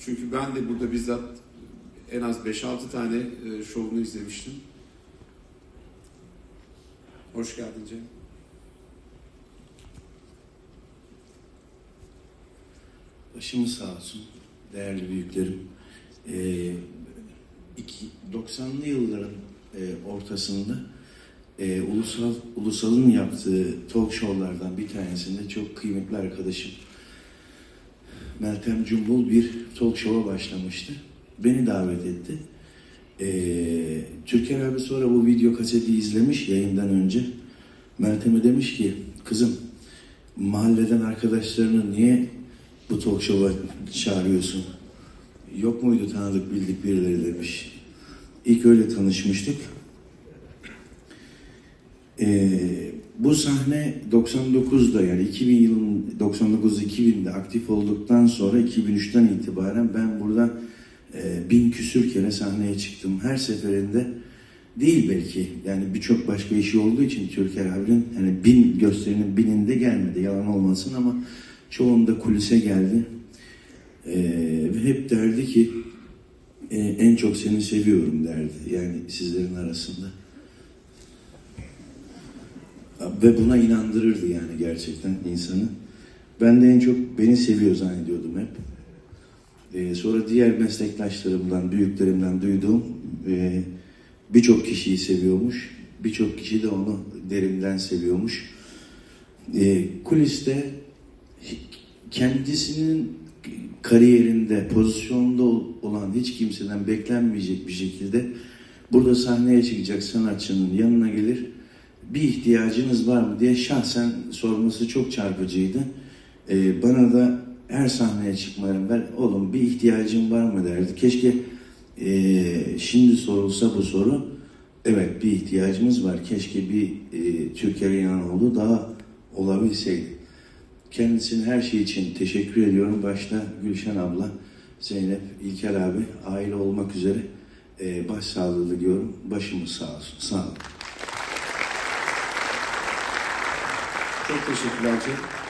Çünkü ben de burada bizzat en az 5-6 tane e, şovunu izlemiştim. Hoş geldin Cem. Başımız sağ olsun değerli büyüklerim. Ee, iki- 90'lı yılların e, ortasında e, ulusal ulusalın yaptığı talk show'lardan bir tanesinde çok kıymetli arkadaşım Meltem Cumbul bir talk show'a başlamıştı. Beni davet etti. Ee, Türker abi sonra bu video kaseti izlemiş yayından önce. Meltem'e demiş ki kızım mahalleden arkadaşlarını niye bu talk show'a çağırıyorsun? Yok muydu tanıdık bildik birileri demiş. İlk öyle tanışmıştık. Ee, bu sahne 99'da yani 2000 yılın 99-2000'de aktif olduktan sonra 2003'ten itibaren ben burada e, bin küsür kere sahneye çıktım. Her seferinde değil belki yani birçok başka işi olduğu için Türker abinin hani bin gösterinin bininde gelmedi yalan olmasın ama çoğunda kulise geldi. Ee, ve hep derdi ki e, en çok seni seviyorum derdi yani sizlerin arasında. Ve buna inandırırdı yani gerçekten insanı. Ben de en çok beni seviyor zannediyordum hep. Ee, sonra diğer meslektaşlarımdan, büyüklerimden duyduğum e, birçok kişiyi seviyormuş. Birçok kişi de onu derinden seviyormuş. E, kuliste kendisinin kariyerinde, pozisyonda ol- olan hiç kimseden beklenmeyecek bir şekilde burada sahneye çıkacak sanatçının yanına gelir. Bir ihtiyacınız var mı diye şahsen sorması çok çarpıcıydı. Ee, bana da her sahneye çıkmalarım ben oğlum bir ihtiyacın var mı derdi. Keşke ee, şimdi sorulsa bu soru evet bir ihtiyacımız var. Keşke bir e, Türkiye İnanoğlu daha olabilseydi. Kendisine her şey için teşekkür ediyorum. Başta Gülşen abla, Zeynep, İlker abi, aile olmak üzere e, başsağlığı diliyorum. Başımız sağ olsun. Sağ olun. Çok teşekkürler Cem.